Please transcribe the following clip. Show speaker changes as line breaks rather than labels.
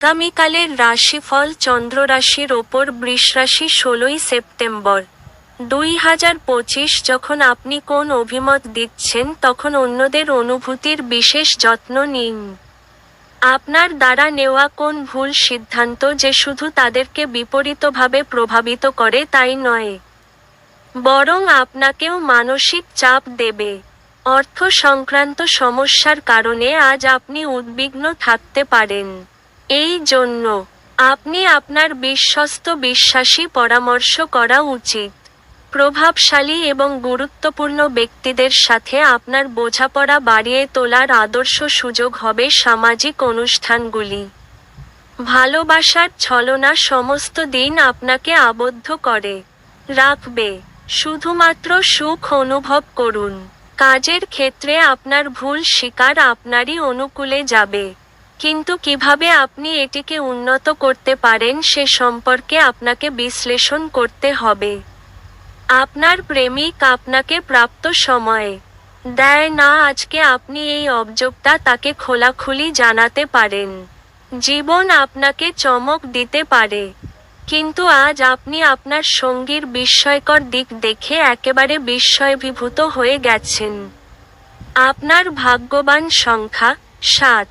আগামীকালের রাশিফল চন্দ্র রাশির ওপর বৃষ রাশি ষোলোই সেপ্টেম্বর। দুই হাজার পঁচিশ যখন আপনি কোন অভিমত দিচ্ছেন, তখন অন্যদের অনুভূতির বিশেষ যত্ন নিন। আপনার দ্বারা নেওয়া কোন ভুল সিদ্ধান্ত যে শুধু তাদেরকে বিপরীতভাবে প্রভাবিত করে তাই নয়, বরং আপনাকেও মানসিক চাপ দেবে। অর্থ সংক্রান্ত সমস্যার কারণে আজ আপনি উদ্বিগ্ন থাকতে পারেন। এই জন্য আপনি আপনার বিশ্বস্ত বিশ্বাসী পরামর্শ করা উচিত। প্রভাবশালী এবং গুরুত্বপূর্ণ ব্যক্তিদের সাথে আপনার বোঝাপড়া বাড়িয়ে তোলার আদর্শ সুযোগ হবে সামাজিক অনুষ্ঠানগুলি। ভালোবাসার ছলনা সমস্ত দিন আপনাকে আবদ্ধ করে রাখবে। শুধুমাত্র সুখ অনুভব করুন। কাজের ক্ষেত্রে আপনার ভুল শিকার আপনারই অনুকূলে যাবে। কিন্তু কীভাবে আপনি এটিকে উন্নত করতে পারেন সে সম্পর্কে আপনাকে বিশ্লেষণ করতে হবে। আপনার প্রেমিক আপনাকে প্রাপ্ত সময়ে দেয় না, আজকে আপনি এই অবযোগটা তাকে খোলাখুলি জানাতে পারেন। জীবন আপনাকে চমক দিতে পারে, কিন্তু আজ আপনি আপনার সঙ্গীর বিস্ময়কর দিক দেখে একেবারে বিস্ময়ভিভূত হয়ে গেছেন। আপনার ভাগ্যবান সংখ্যা সাত।